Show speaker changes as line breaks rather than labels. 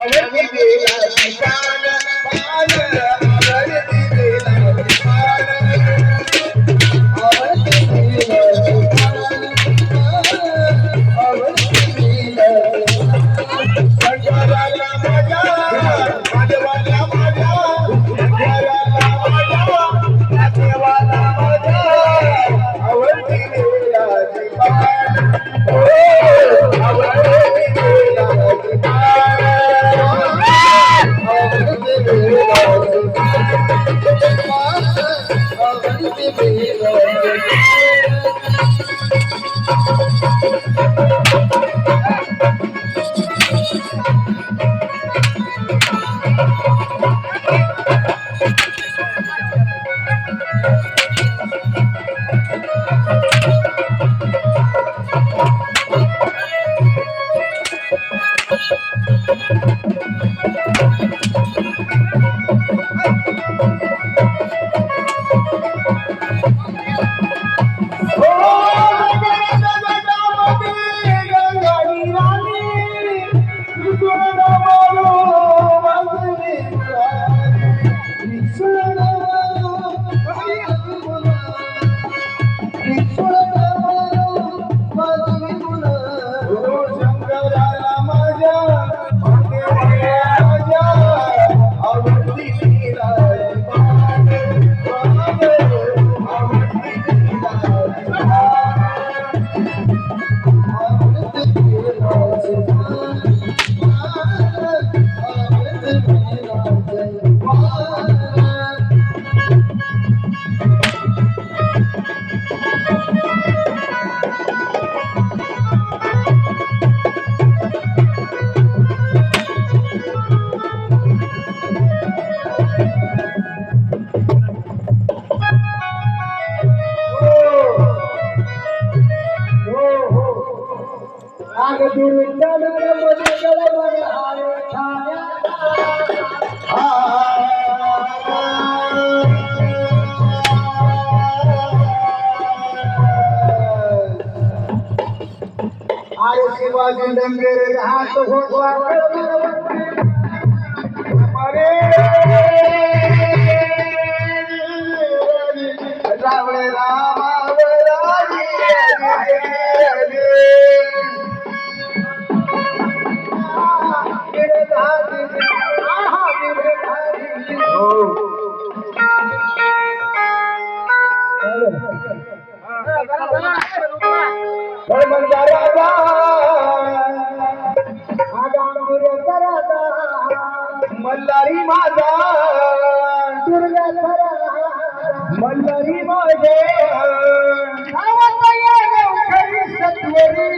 Let me be like a Thank you. করে
আগ দুর্গন মনে গেল মনে আরে ছায়া আর শিবাজি দঙ্গের হাত ঘোষা
धर्मजा
राजा
आगामचा राजा
माझा
दुर्गाचा राजा
मल्हारी माझे
सत्वरी